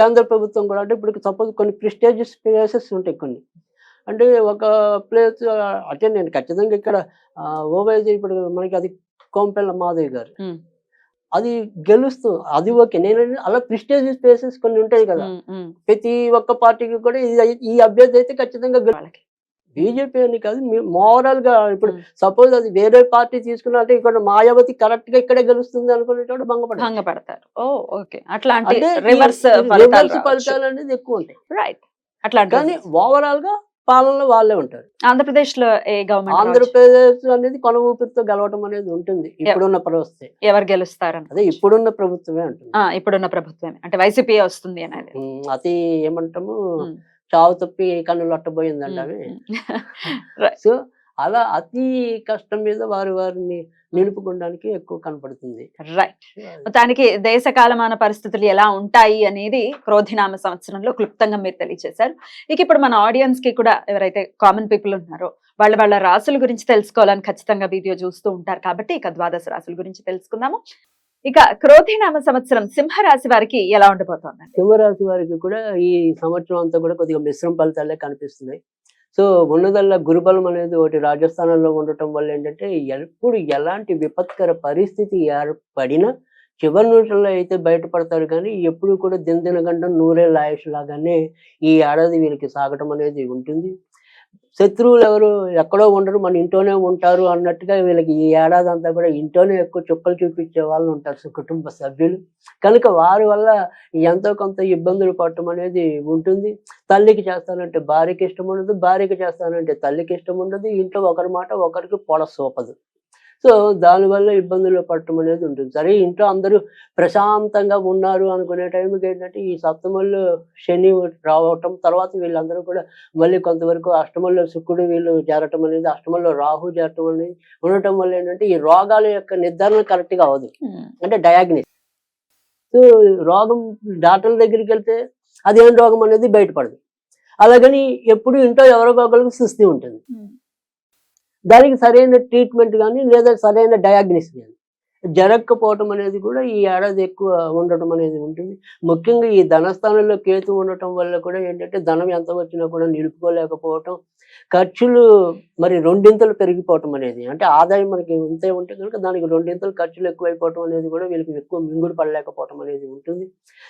కేంద్ర ప్రభుత్వం కూడా అంటే ఇప్పుడు సపోజ్ కొన్ని ప్రిస్టేజియస్ ప్లేసెస్ ఉంటాయి కొన్ని. అంటే ఒక ప్లేస్ అంటే నేను ఖచ్చితంగా ఇక్కడ ఓవైజీ ఇప్పుడు మనకి అది కోంపెల్ల మాధవి గారు. అది గెలుస్తూ అది ఓకే. నేను అలా ప్రిస్టేజియస్ ప్లేసెస్ కొన్ని ఉంటాయి కదా. ప్రతి ఒక్క పార్టీకి కూడా ఇది ఈ అభ్యర్థి అయితే ఖచ్చితంగా వాళ్ళకి. బీజేపీ అని కాదు మోరల్గా ఇప్పుడు. సపోజ్ అది వేరే పార్టీ తీసుకున్నట్టే ఇక్కడ మాయావతి కరెక్ట్గా ఇక్కడే గెలుస్తుంది అనుకునేటప్పుడు భంగపడాలి భంగపడతారు. ఓ ఓకే. అట్లాంటి అంటే రివర్స్ రివర్స్ ఫలితాలు అనేది ఎక్కువ ఉంటాయి. రైట్ అట్లాంటి కానీ ఓవరాల్గా పాలనలో వాళ్ళే ఉంటారు. ఆంధ్రప్రదేశ్లో ఏ గవర్నమెంట్ ఆంధ్రప్రదేశ్ అనేది కొన ఊపిరితో గెలవటం అనేది ఉంటుంది. ఇప్పుడున్న పరిస్థితి ఎవరు గెలుస్తారని. అదే ఇప్పుడున్న ప్రభుత్వమే ఉంటుంది ఆ, ఇప్పుడున్న ప్రభుత్వమే. అంటే వైసీపీ వస్తుంది అనేది. అతి ఏమంటాము. చావు తప్పి కన్నులు అట్టబోయిందంట అవి. Right. సో అలా అతి కష్టం మీద వారి వారిని నిలుపుకోవడానికి ఎక్కువ కనపడుతుంది. రైట్. మొత్తానికి దేశ కాలమాన పరిస్థితులు ఎలా ఉంటాయి అనేది క్రోధినామ సంవత్సరంలో క్లుప్తంగా మీరు తెలియజేశారు. ఇక ఇప్పుడు మన ఆడియన్స్కి కూడా ఎవరైతే కామన్ పీపుల్ ఉన్నారో వాళ్ళ వాళ్ళ రాసుల గురించి తెలుసుకోవాలని ఖచ్చితంగా వీడియో చూస్తూ ఉంటారు కాబట్టి ఇక ద్వాదశ రాసుల గురించి తెలుసుకుందాము. ఇక క్రోధినామ సంవత్సరం సింహరాశి వారికి ఎలా ఉండబోతోంది? సింహరాశి వారికి కూడా ఈ సంవత్సరం అంతా కూడా కొద్దిగా మిశ్రమ ఫలితాలే కనిపిస్తున్నాయి. సో ఉన్నదల్లా గురుబలం అనేది ఒకటి రాజస్థానంలో ఉండటం వల్ల ఏంటంటే ఎప్పుడు ఎలాంటి విపత్కర పరిస్థితి ఏర్పడినా చివరి నూటల్లో అయితే బయటపడతారు కానీ ఎప్పుడు కూడా దినదిన గంటం నూరే లాయుష్ లాగానే ఈ ఏడాది వీళ్ళకి సాగటం అనేది ఉంటుంది. శత్రువులు ఎవరు ఎక్కడో ఉండరు మన ఇంట్లోనే ఉంటారు అన్నట్టుగా వీళ్ళకి ఈ ఏడాది అంతా కూడా ఇంట్లోనే ఎక్కువ చుక్కలు చూపించే వాళ్ళు ఉంటారు కుటుంబ సభ్యులు. కనుక వారి వల్ల ఎంతో కొంత ఇబ్బందులు పడటం అనేది ఉంటుంది. తల్లికి చేస్తానంటే భార్యకి ఇష్టం ఉండదు భార్యకి చేస్తానంటే తల్లికి ఇష్టం ఉండదు. ఇంట్లో ఒకరి మాట ఒకరికి పొడ సోపదు సో దానివల్ల ఇబ్బందులు పడటం అనేది ఉంటుంది. సరే ఇంట్లో అందరూ ప్రశాంతంగా ఉన్నారు అనుకునే టైంకి ఏంటంటే ఈ సప్తమంలో శని రావటం తర్వాత వీళ్ళందరూ కూడా మళ్ళీ కొంతవరకు అష్టమంలో శుక్రుడు వీళ్ళు చేరటం అనేది అష్టమంలో రాహు చేరటం అనేది ఉండటం వల్ల ఏంటంటే ఈ రోగాల యొక్క నిర్ధారణ కరెక్ట్గా అవ్వదు. అంటే డయాగ్నిస్ సో రోగం డాక్టర్ల దగ్గరికి వెళ్తే అదేం రోగం అనేది బయటపడదు. అలాగని ఎప్పుడు ఇంట్లో ఎవరో ఒకరికి సుస్థి ఉంటుంది. దానికి సరైన ట్రీట్మెంట్ కానీ లేదా సరైన డయాగ్నిస్ కానీ జరగకపోవటం అనేది కూడా ఈ ఏడాది ఎక్కువ ఉండటం అనేది ఉంటుంది. ముఖ్యంగా ఈ ధనస్థానంలో కేతు ఉండటం వల్ల కూడా ఏంటంటే ధనం ఎంత వచ్చినా కూడా నిలుపుకోలేకపోవటం ఖర్చులు మరి రెండింతలు పెరిగిపోవటం అనేది అంటే ఆదాయం మనకి ఇంతే ఉంటే కనుక దానికి రెండింతలు ఖర్చులు ఎక్కువైపోవటం అనేది కూడా వీళ్ళకి ఎక్కువ మింగుడు పడలేకపోవటం అనేది ఉంటుంది.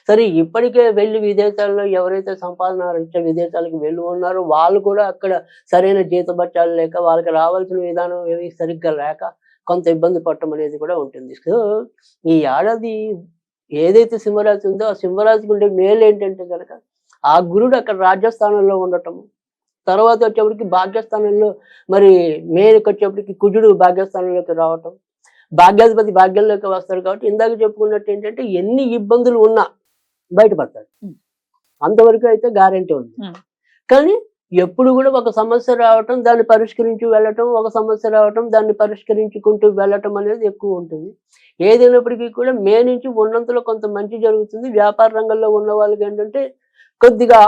సరే ఇప్పటికే వెళ్ళి విదేశాల్లో ఎవరైతే సంపాదన రీత్యా విదేశాలకు వెళ్ళి ఉన్నారో వాళ్ళు కూడా అక్కడ సరైన జీతభత్యాలు లేక వాళ్ళకి రావాల్సిన విధానం ఏమి సరిగ్గా లేక కొంత ఇబ్బంది పడటం అనేది కూడా ఉంటుంది. సో ఈ ఏడాది ఏదైతే సింహరాశి ఉందో ఆ సింహరాశికి ఉండే మేలు ఏంటంటే కనుక ఆ గురుడు అక్కడ రాజ్యస్థానంలో ఉండటం తర్వాత వచ్చేప్పటికి భాగ్యస్థానంలో మరి మేలుకి వచ్చేప్పటికి కుజుడు భాగ్యస్థానంలోకి రావటం. భాగ్యాధిపతి భాగ్యంలోకి వస్తాడు కాబట్టి ఇందాక చెప్పుకున్నట్టు ఏంటంటే ఎన్ని ఇబ్బందులు ఉన్నా బయటపడతాడు. అంతవరకు అయితే గ్యారెంటీ ఉంది. కానీ ఎప్పుడు కూడా ఒక సమస్య రావటం దాన్ని పరిష్కరించి వెళ్ళటం ఒక సమస్య రావటం దాన్ని పరిష్కరించుకుంటూ వెళ్ళటం అనేది ఎక్కువ ఉంటుంది. ఏదైనప్పటికీ కూడా మే నుంచి ఉన్నంతలో కొంత మంచి జరుగుతుంది. వ్యాపార రంగంలో ఉన్న వాళ్ళకి ఏంటంటే కొద్దిగా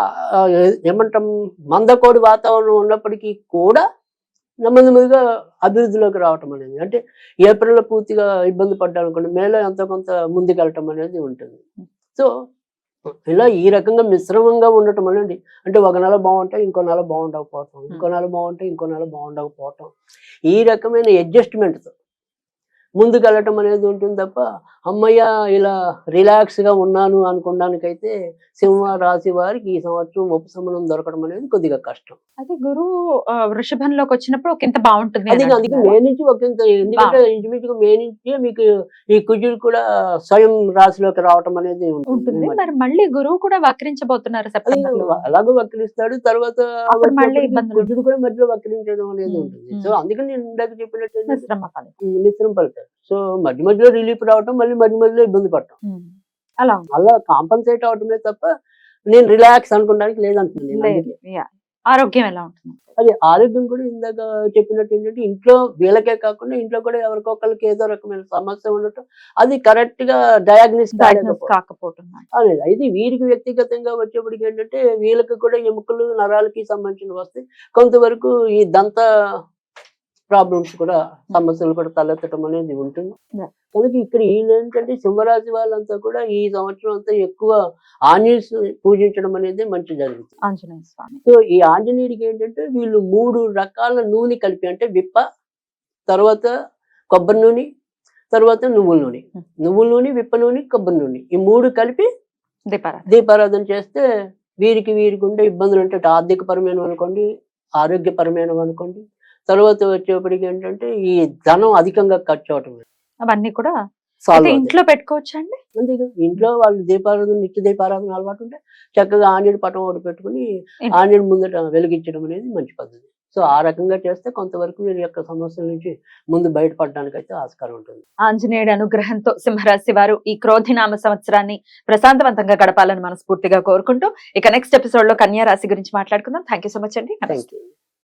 ఏమంటాం మందకోడి వాతావరణం ఉన్నప్పటికీ కూడా నెమ్మది నెమ్మదిగా అభివృద్ధిలోకి రావటం అనేది అంటే ఏప్రిల్లో పూర్తిగా ఇబ్బంది పడ్డాను అనుకోండి మేలో ఎంతో కొంత ముందుకెళ్ళటం అనేది ఉంటుంది. సో ఇలా ఈ రకంగా మిశ్రమంగా ఉండటం అనేది అంటే ఒక నెల బాగుంటే ఇంకో నెల బాగుండకపోవటం ఇంకో నెల బాగుంటే ఇంకో నెల బాగుండకపోవటం ఈ రకమైన అడ్జస్ట్మెంట్తో ముందుకెళ్ళటం అనేది ఉంటుంది తప్ప అమ్మయ్య ఇలా రిలాక్స్గా ఉన్నాను అనుకోవడానికైతే సింహ రాశి వారికి ఈ సంవత్సరం ఉపశమనం దొరకడం అనేది కొద్దిగా కష్టం. అదే గురువు వృషభంలోకి వచ్చినప్పుడు ఒక ఇంత బాగుంటుంది అది అందుకే. మే నుంచి ఒక ఇంత ఎందుకంటే ఇంచుమించుగా మే నుంచి మీకు ఈ కుజుడు కూడా స్వయం రాశిలోకి రావటం అనేది ఉంటుంది. మరి మళ్ళీ గురువు కూడా వక్రించబోతున్నారు అలాగో వక్రిస్తాడు తర్వాత కుజుడు కూడా మధ్యలో వక్రించడం అనేది ఉంటుంది. సో అందుకని నేను ఇందాక చెప్పినట్టు మిశ్రమ ఫలితం ఫలితాలు సో మధ్య మధ్యలో రిలీఫ్ రావటం మళ్ళీ మధ్య మధ్యలో ఇబ్బంది పడటం. అలా. అలా కాంపన్సేట్ అవటమే తప్ప నేను రిలాక్స్ అనుకోవడానికి లేదంటున్నాను. ఆరోగ్యం ఎలా ఉంటుంది. అది ఆరోగ్యం కూడా ఇందాక చెప్పినట్టు ఏంటంటే ఇంట్లో వీళ్ళకే కాకుండా ఇంట్లో కూడా ఎవరికొకరికి ఏదో రకమైన సమస్య ఉండటం అది కరెక్ట్గా డయాగ్నోస్ కాకపోవటం అనేది అయితే వీరికి వ్యక్తిగతంగా వచ్చేప్పటికి ఏంటంటే వీళ్ళకి కూడా ఎముకలు నరాలకి సంబంధించిన వస్తాయి. కొంతవరకు ఈ దంత ప్రాబ్లమ్స్ కూడా సమస్యలు కూడా తలెత్తడం అనేది ఉంటుంది. కనుక ఇక్కడ వీళ్ళు ఏంటంటే సింహరాశి వాళ్ళంతా కూడా ఈ సంవత్సరం అంతా ఎక్కువ ఆంజనేయ పూజించడం అనేది మంచి జరుగుతుంది. ఆంజనేయ స్వామి. సో ఈ ఆంజనేయుడికి ఏంటంటే వీళ్ళు మూడు రకాల నూనె కలిపి అంటే విప్ప తర్వాత కొబ్బరి నూనె తర్వాత నువ్వుల నూనె. Hmm. నువ్వుల నూనె విప్ప నూనె కొబ్బరి నూనె. ఈ మూడు కలిపి దీపారాధన. దీపారాధన చేస్తే వీరికి వీరికి ఉండే ఇబ్బందులు అంటే ఆర్థిక పరమైనవి అనుకోండి ఆరోగ్యపరమైనవి అనుకోండి తర్వాత వచ్చేప్పటికి ఏంటంటే ఈ ధనం అధికంగా ఖర్చు అవటం అవన్నీ కూడా ఇంట్లో పెట్టుకోవచ్చా అండి? అంతేగా ఇంట్లో వాళ్ళు దీపారాధన నిత్య దీపారాధన అలవాటు ఉంటే చక్కగా ఆంజనేయుడు పటం ఒకటి పెట్టుకుని. ఆంజనేయుడు ముందట వెలిగించడం అనేది మంచి పద్ధతి. సో ఆ రకంగా చేస్తే కొంతవరకు వీరి యొక్క సమస్యల నుంచి ముందు బయటపడడానికి అయితే ఆస్కారం ఉంటుంది. ఆంజనేయుడి అనుగ్రహంతో సింహరాశి వారు ఈ క్రోధినామ సంవత్సరాన్ని ప్రశాంతవంతంగా గడపాలని మనస్ఫూర్తిగా కోరుకుంటూ ఇక నెక్స్ట్ ఎపిసోడ్లో కన్యా రాశి గురించి మాట్లాడుకుందాం. థ్యాంక్ సో మచ్ అండి. థ్యాంక్